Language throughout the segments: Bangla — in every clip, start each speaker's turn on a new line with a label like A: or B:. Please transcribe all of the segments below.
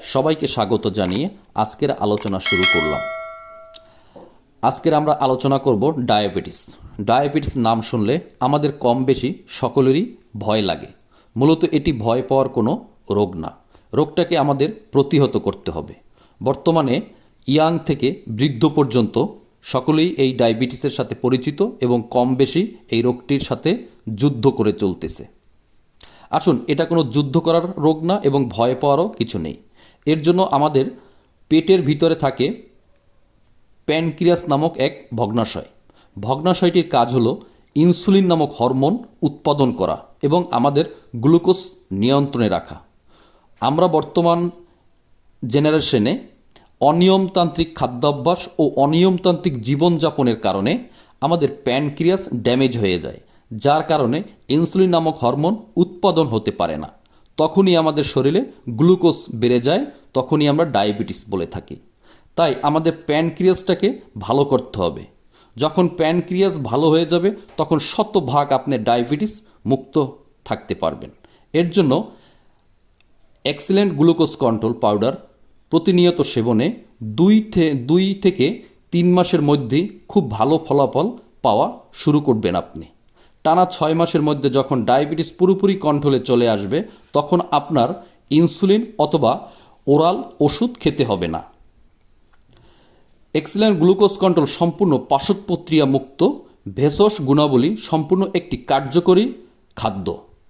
A: সবাইকে স্বাগত জানিয়ে আজকের আলোচনা শুরু করলাম। আজকের আমরা আলোচনা করব ডায়াবেটিস। ডায়াবেটিস নাম শুনলে আমাদের কম বেশি সকলেরই ভয় লাগে। মূলত এটি ভয় পাওয়ার কোনো রোগ না। রোগটাকে আমাদের প্রতিহত করতে হবে। বর্তমানে ইয়াং থেকে বৃদ্ধ পর্যন্ত সকলেই এই ডায়াবেটিসের সাথে পরিচিত এবং কম বেশি এই রোগটির সাথে যুদ্ধ করে চলতেছে। আসুন, এটা কোনো যুদ্ধ করার রোগ না এবং ভয় পাওয়ারও কিছু নেই। এর জন্য আমাদের পেটের ভিতরে থাকে প্যানক্রিয়াস নামক এক ভগ্নাশয়। ভগ্নাশয়টির কাজ হলো ইনসুলিন নামক হরমোন উৎপাদন করা এবং আমাদের গ্লুকোজ নিয়ন্ত্রণে রাখা। আমরা বর্তমান জেনারেশনে অনিয়মতান্ত্রিক খাদ্যাভ্যাস ও অনিয়মতান্ত্রিক জীবনযাপনের কারণে আমাদের প্যানক্রিয়াস ড্যামেজ হয়ে যায়, যার কারণে ইনসুলিন নামক হরমোন উৎপাদন হতে পারে না। তখনই আমাদের শরীরে গ্লুকোজ বেড়ে যায়, তখনই আমরা ডায়াবেটিস বলে থাকি। তাই আমাদের প্যানক্রিয়াসটাকে ভালো করতে হবে। যখন প্যানক্রিয়াস ভালো হয়ে যাবে, তখন শতভাগ আপনি ডায়াবেটিস মুক্ত থাকতে পারবেন। এর জন্য এক্সিলেন্ট গ্লুকোজ কন্ট্রোল পাউডার প্রতিনিয়ত সেবনে দুই দুই থেকে তিন মাসের মধ্যেই খুব ভালো ফলাফল পাওয়া শুরু করবেন আপনি। টানা ছয় মাসের মধ্যে যখন ডায়াবেটিস পুরোপুরি কন্ট্রোলে চলে আসবে, তখন আপনার ইনসুলিন অথবা ওরাল ওষুধ খেতে হবে না। এক্সিলেন্ট গ্লুকোজ কন্ট্রোল সম্পূর্ণ পাশৎপত্রিয়া মুক্ত, ভেষজ গুণাবলী সম্পূর্ণ একটি কার্যকরী খাদ্য।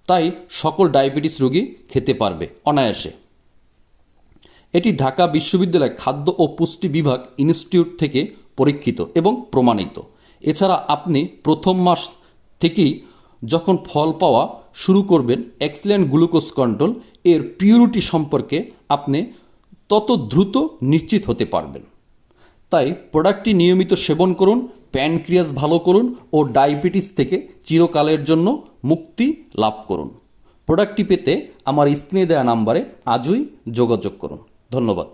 A: তাই সকল ডায়াবেটিস রোগী খেতে পারবে অনায়াসে। এটি ঢাকা বিশ্ববিদ্যালয় খাদ্য ও পুষ্টি বিভাগ ইনস্টিটিউট থেকে পরীক্ষিত এবং প্রমাণিত। এছাড়া আপনি প্রথম মাস থেকেই যখন ফল পাওয়া শুরু করবেন এক্সিলেন্ট গ্লুকোজ কন্ট্রোল এর পিউরিটি সম্পর্কে আপনি তত দ্রুত নিশ্চিত হতে পারবেন। তাই প্রোডাক্টটি নিয়মিত সেবন করুন প্যানক্রিয়াস ভালো করুন ও ডায়াবেটিস থেকে চিরকালের জন্য মুক্তি লাভ করুন। প্রোডাক্টটি পেতে আমার স্ক্রিনে দেওয়া নাম্বারে আজই যোগাযোগ করুন। ধন্যবাদ।